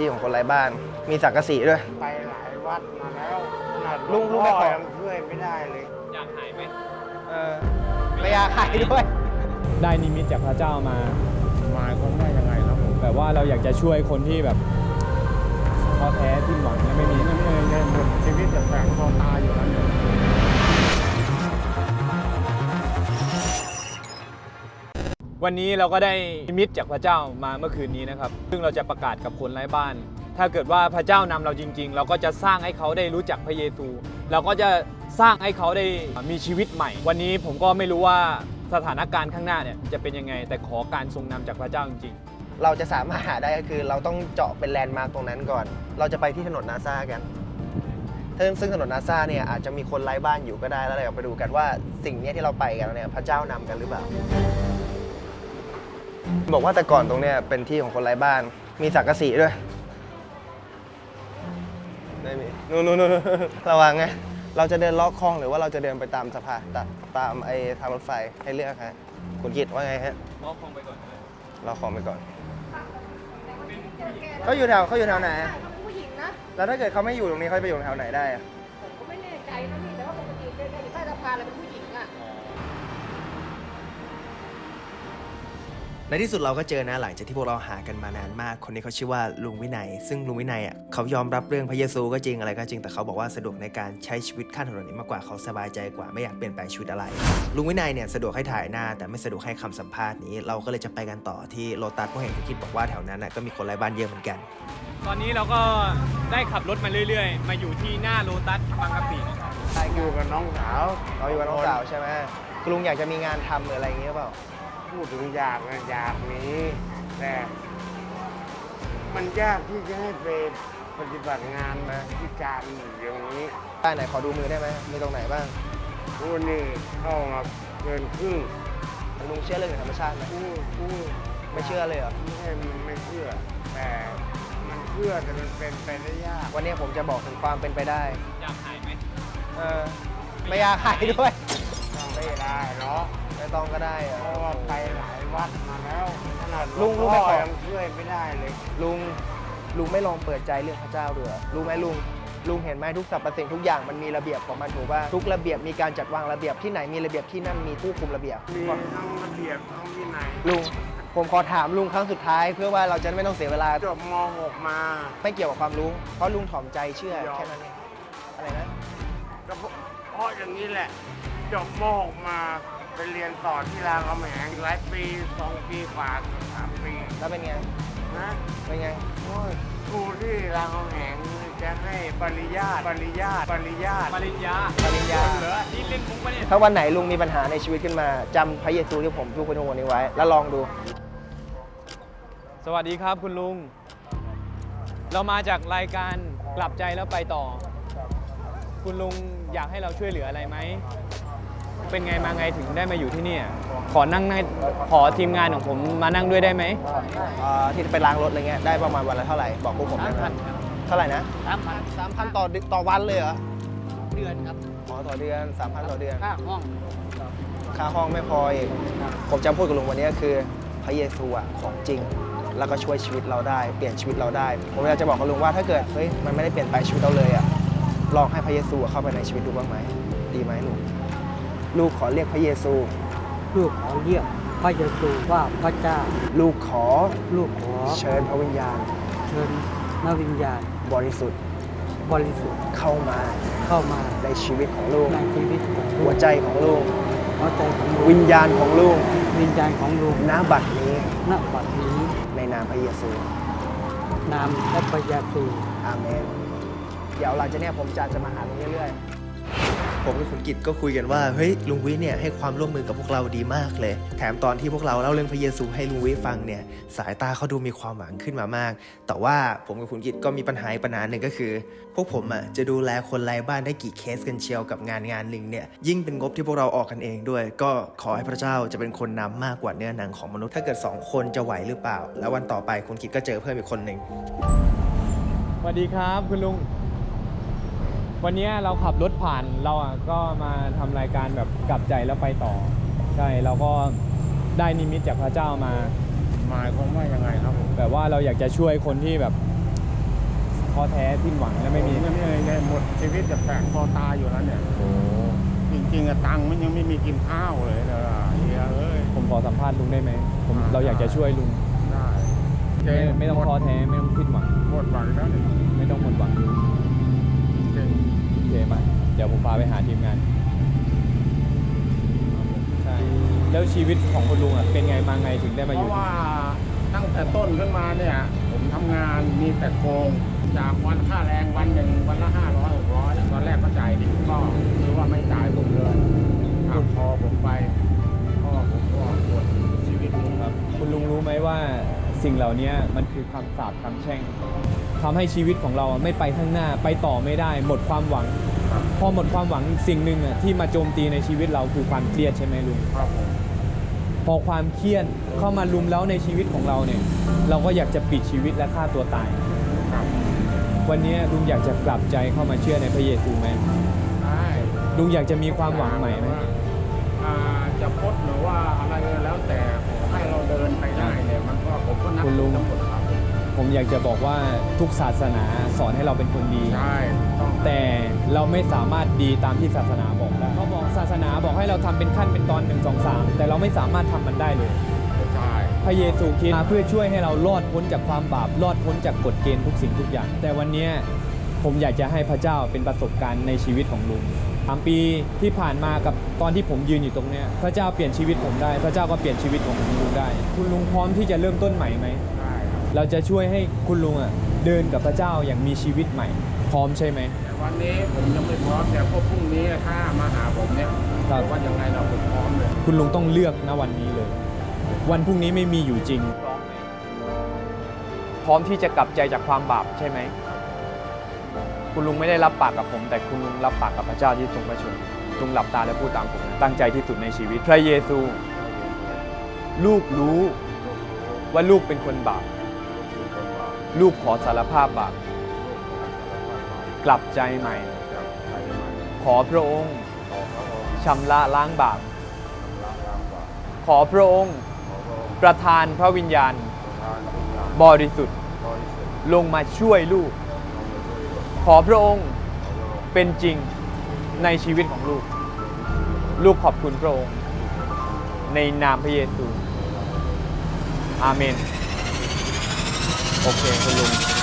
ที่ของคนไร้บ้าน มีสังกะสีด้วย ไปหลายวัดมาแล้วขนาดลุงลุงไม่ขอยังช่วยไม่ได้เลย อยากหายไหมเออไม่อยากขายด้วย ได้นิมิตจากพระเจ้ามาหมายความว่ายังไงครับผมแบบว่าเราอยากจะช่วยคนที่แบบท้อแท้สิ้นหวังและไม่มี นี่เองเนี่ยหมดชีวิตอย่างแฝงคอตายอยู่แล้วเนี่ย วันนี้เราก็ได้นิมิตจากพระเจ้ามาเมื่อคืนนี้นะครับ ซึ่งเราจะประกาศกับคนไร้บ้าน ถ้าเกิดว่าพระเจ้านำเราจริง ๆ เราก็จะสร้างให้เขาได้รู้จักพระเยซู เราก็จะสร้างให้เขาได้มีชีวิตใหม่ วันนี้ผมก็ไม่รู้ว่าสถานการณ์ข้างหน้าเนี่ยจะเป็นยังไง แต่ขอการทรงนำจากพระเจ้าจริงเราจะสามารถหาได้ก็คือเราต้องเจาะเป็นแลนด์มาร์กตรงนั้นก่อน เราจะไปที่ถนนนาซากันซึ่งถนนนาซาเนี่ยอาจจะมีคนไร้บ้านอยู่ก็ได้แล้วเราไปดูกันว่าสิ่งนี้ที่เราไปกันเนี่ยพระเจ้านำกันหรือเปล่า บอกว่าแต่ก่อนตรงเนี้ยเป็นที่ของคนไร้บ้าน มีสังกะสีด้วยไม่มีนู่นนู่นนู่นระวังไง เราจะเดินลอดคลองหรือว่าเราจะเดินไปตามสะพานตาตามไอ้ทางรถไฟให้เลือกฮะคุณคิดว่าไงฮะๆก็คงไปก่อนเราของไปก่อน เขาอยู่แถวเขาอยู่แถวไหน ผู้หญิงนะ แล้วถ้าเกิดเขาไม่อยู่ตรงนี้เขาไปอยู่แถวไหนได้อะผมก็ไม่แน่ใจนะพี่แต่ว่าปกติเดินอยู่ใต้สะพานเลยเป็น ในที่สุดเราก็เจอนะหลังจากที่พวกเราหากันมานานมาก คนนี้เขาชื่อว่าลุงวินัย ซึ่งลุงวินัยอะเขายอมรับเรื่องพระเยซูก็จริงอะไรก็จริง แต่เขาบอกว่าสะดวกในการใช้ชีวิตข้ามถนนนี้มากกว่าเขาสบายใจกว่าไม่อยากเปลี่ยนแปลงชีวิตอะไร ลุงวินัยเนี่ยสะดวกให้ถ่ายหน้า แต่ไม่สะดวกให้คำสัมภาษณ์นี้ เราก็เลยจะไปกันต่อที่โลตัสเพราะเห็นคุณคิดบอกว่าแถวนั้นน่ะก็มีคนไร้บ้านเยอะเหมือนกัน ตอนนี้เราก็ได้ขับรถมาเรื่อย ๆ มาอยู่ที่หน้าโลตัสบางกะปิอยู่กับน้องสาวเราอยู่กับน้องสาวใช่ไหมคุณลุงอยากจะมีงานทำหรืออะไรอย่างเงี้ยเปล่า พูดถึงอยากนะอยากหนี้ แต่มันยากที่จะให้ไปปฏิบัติงานนะที่การอยู่อย่างนี้ได้ไหนขอดูมือได้ไหมมีตรงไหนบ้างผู้นี่เข้ามาเกินครึ่งลุงเชื่อเรื่องธรรมชาติไหมผู้ผู้ไม่เชื่อเลยเหรอไม่ใช่มันไม่เชื่อ แต่มันเชื่อแต่มันเป็นไปได้ยาก วันนี้ผมจะบอกถึงความเป็นไปได้ อยากหายไหมเออไม่อยากขายด้วย ไม่ได้เนาะไม่ต้องก็ได้อะเพราะว่าไปหลายวัดมาแล้วขนาดลุงลุงไม่ขอยังช่วยไม่ได้เลยลุงลุงไม่ลองเปิดใจเรื่องพระเจ้าดูเหรอรู้ไหมลุงลุงเห็นไหมทุกสรรพสิ่งทุกอย่างมันมีระเบียบของมันถูกป่ะทุกระเบียบมีการจัดวางระเบียบที่ไหนมีระเบียบที่นั่นมีผู้คุมระเบียบ มีทั้งระเบียบทั้งวินัยลุงผมขอถามลุงครั้งสุดท้ายเพื่อว่าเราจะไม่ต้องเสียเวลาจบม .6 มา ไม่เกี่ยวกับความรู้ เพราะลุงถ่อมใจเชื่อยอมแค่นั้นเองอะไรนะ ก็เพราะเพราะอย่างนี้แหละ จบม .6 มาไปเรียนต่อที่รามคำแหงหลายปีสองปีกว่าเกือบสามปีแล้วเป็นไง นะเป็นไง โอ้ยครูที่รามคำแหงจะให้ปริญาตปริญาตปริญาตปริญญาปริญญา เหรอนี่เล่นมุกปะเนี่ย ถ้าวันไหนลุงมีปัญหาในชีวิตขึ้นมาจำพระเยซูที่ผมพูดคุณวันนี้ไว้ แล้วลองดู สวัสดีครับคุณลุง เรามาจากรายการกลับใจแล้วไปต่อ คุณลุงอยากให้เราช่วยเหลืออะไรไหม เป็นไงมาไงถึงได้มาอยู่ที่เนี่ยขอนั่งในขอทีมงานของผมมานั่งด้วยได้ไหมเอ่อที่ไปล้างรถอะไรเงี้ยได้ประมาณวันละเท่าไหร่บอกพวกผมได้ไหมเท่าไหร่นะสามพันสามพันต่อเดือนต่อวันเลยเหรอเดือนครับอ๋อต่อเดือนสามพันต่อเดือน ค่าห้อง ค่าห้องไม่พออีกผมจะพูดกับลุงวันนี้ก็คือพระเยซูอะของจริง แล้วก็ช่วยชีวิตเราได้ เปลี่ยนชีวิตเราได้ ผมอยากจะบอกกับลุงว่าถ้าเกิดเฮ้ยมันไม่ได้เปลี่ยนไปชีวิตเราเลยอะลองให้พระเยซูเข้าไปในชีวิตดูบ้างไหมดีไหมลูก ลูกขอเรียกพระเยซู ลูกขอเรียกพระเยซูว่าพระเจ้า ลูกขอลูกขอเชิญพระวิญญาณ เชิญนวิญญาณ บริสุทธิ์บริสุทธิ์เข้ามาเข้ามาในชีวิตของลูกในชีวิตของลูกหัวใจของลูกหัวใจของลูกวิญญาณของลูกวิญญาณของลูกณบัดนี้ณบัดนี้ในนามพระเยซูนามและพระเยซูอาเมนเดี๋ยวหลังจากเนี้ยผมจะจะมาหาลุงเรื่อย ผมกับคุณกิตก็คุยกันว่าเฮ้ยลุงวิเนี่ยให้ความร่วมมือกับพวกเราดีมากเลย แถมตอนที่พวกเราเล่าเรื่องพระเยซูให้ลุงวิฟังเนี่ยสายตาเขาดูมีความหวังขึ้นมามาก แต่ว่าผมกับคุณกิตก็มีปัญหาปัญหาหนึ่งก็คือ พวกผมอะจะดูแลคนไร้บ้านได้กี่เคสกันเชียวกับงานงานหนึ่งเนี่ยยิ่งเป็นงบที่พวกเราออกกันเองด้วย ก็ขอให้พระเจ้าจะเป็นคนนำมากกว่าเนื้อหนังของมนุษย์ถ้าเกิดสองคนจะไหวหรือเปล่า แล้ววันต่อไปคุณกิตก็เจอเพิ่มอีกคนหนึ่งสวัสดีครับคุณลุง วันนี้เราขับรถผ่านเราอะก็มาทำรายการแบบกลับใจแล้วไปต่อ ใช่เราก็ได้นิมิตจากพระเจ้ามาหมายความว่ายังไงครับผมแบบว่าเราอยากจะช่วยคนที่แบบท้อแท้สิ้นหวังและไม่มีผเนี่ยเนี่ยหมดชีวิตจะแฝงคอตายอยู่แล้วเนี่ยโอ้จริงๆอะตังค์มันยังไม่มีกินข้าวเลยนะเฮียเอ้ยผมขอสัมภาษณ์ลุงได้ไหมผมอ่าเราอยากจะช่วยลุงได้ไม่ไม่ต้องท้อแท้ไม่ต้องสิ้นหวังหมดหวังแล้วเนี่ยไม่ต้องหมดหวังจริงโอเค มา เดี๋ยวผมพาไปหาทีมงาน ใช่ แล้วชีวิตของคุณลุงอะเป็นไงมาไงถึงได้มาเพอยู่ราะว่าตั้งแต่ต้นขึ้นมาเนี่ย ผมทำงานมีแต่โกง จากวันค่าแรงวันหนึ่งวันละห้าร้อยหกร้อยตอนแรกก็จ่ายดิก็คือว่าไม่จ่ายผมเลยอะพอผมไปพ่อผมก็หมดชีวิตนี้ครับ คุณลุงรู้ไหมว่าสิ่งเหล่านี้มันคือคำสาปคำแช่ง ทำให้ชีวิตของเราอะไม่ไปข้างหน้าไปต่อไม่ได้ หมดความหวังครับพอหมดความหวังสิ่งหนึ่งอะที่มาโจมตีในชีวิตเราคือความเครียดใช่ไหมลุงครับผมพอความเครียดเข้ามาลุมแล้วในชีวิตของเราเนี่ย เราก็อยากจะปิดชีวิตและฆ่าตัวตายครับวันนี้ลุงอยากจะกลับใจเข้ามาเชื่อในพระเยซูไหมได้ลุงอยากจะมีความหวังใหม่ไหมอ่าจะพดหรือว่าอะไรก็แล้วแต่ขอให้เราเดินไปได้เนี่ยมันก็ผมก็นับคุณลุงทั้งหมดครับ ผมอยากจะบอกว่าทุกศาสนาสอนให้เราเป็นคนดี ใช่ต้องแต่เราไม่สามารถดีตามที่ศาสนาบอกได้เขาบอกศาสนาบอกให้เราทำเป็นขั้นเป็นตอนหนึ่งสองสามแต่เราไม่สามารถทำมันได้เลย ใช่พระเยซูคริสต์มาเพื่อช่วยให้เรารอดพ้นจากความบาปรอดพ้นจากกฎเกณฑ์ทุกสิ่งทุกอย่าง แต่วันเนี้ยผมอยากจะให้พระเจ้าเป็นประสบการณ์ในชีวิตของลุงสามปีที่ผ่านมากับตอนที่ผมยืนอยู่ตรงเนี้ยพระเจ้าเปลี่ยนชีวิตผมได้ พระเจ้าก็เปลี่ยนชีวิตของคุณลุงได้ คุณลุงพร้อมที่จะเริ่มต้นใหม่ไหมได้ครับ เราจะช่วยให้คุณลุงอะเดินกับพระเจ้าอย่างมีชีวิตใหม่ พร้อมใช่ไหม แต่วันนี้ผมยังไม่พร้อมแต่พวกพรุ่งนี้ถ้ามาหาผมเนี่ยครับ ว่ายังไงเราผมพร้อมเลยคุณลุงต้องเลือกนะวันนี้เลย วันพรุ่งนี้ไม่มีอยู่จริง พร้อมที่จะกลับใจจากความบาปใช่ไหม คุณลุงไม่ได้รับปากกับผม แต่คุณลุงรับปากกับพระเจ้าที่ทรงพระชนม์ลุงหลับตาและพูดตามผมนะตั้งใจที่สุดในชีวิต พระเยซู ลูกรู้ว่าลูกเป็นคนบาป ลูกขอสารภาพบาปกลับใจใหม่ ขอพระองค์ชำระล้างบาปขอพระองค์ประทานพระวิญญาณ บริสุทธิ์ลงมาช่วยลูก ขอพระองค์เป็นจริงในชีวิตของลูก ลูกขอบคุณพระองค์ ในนามพระเยซู อาเมน โอเคคุณลุง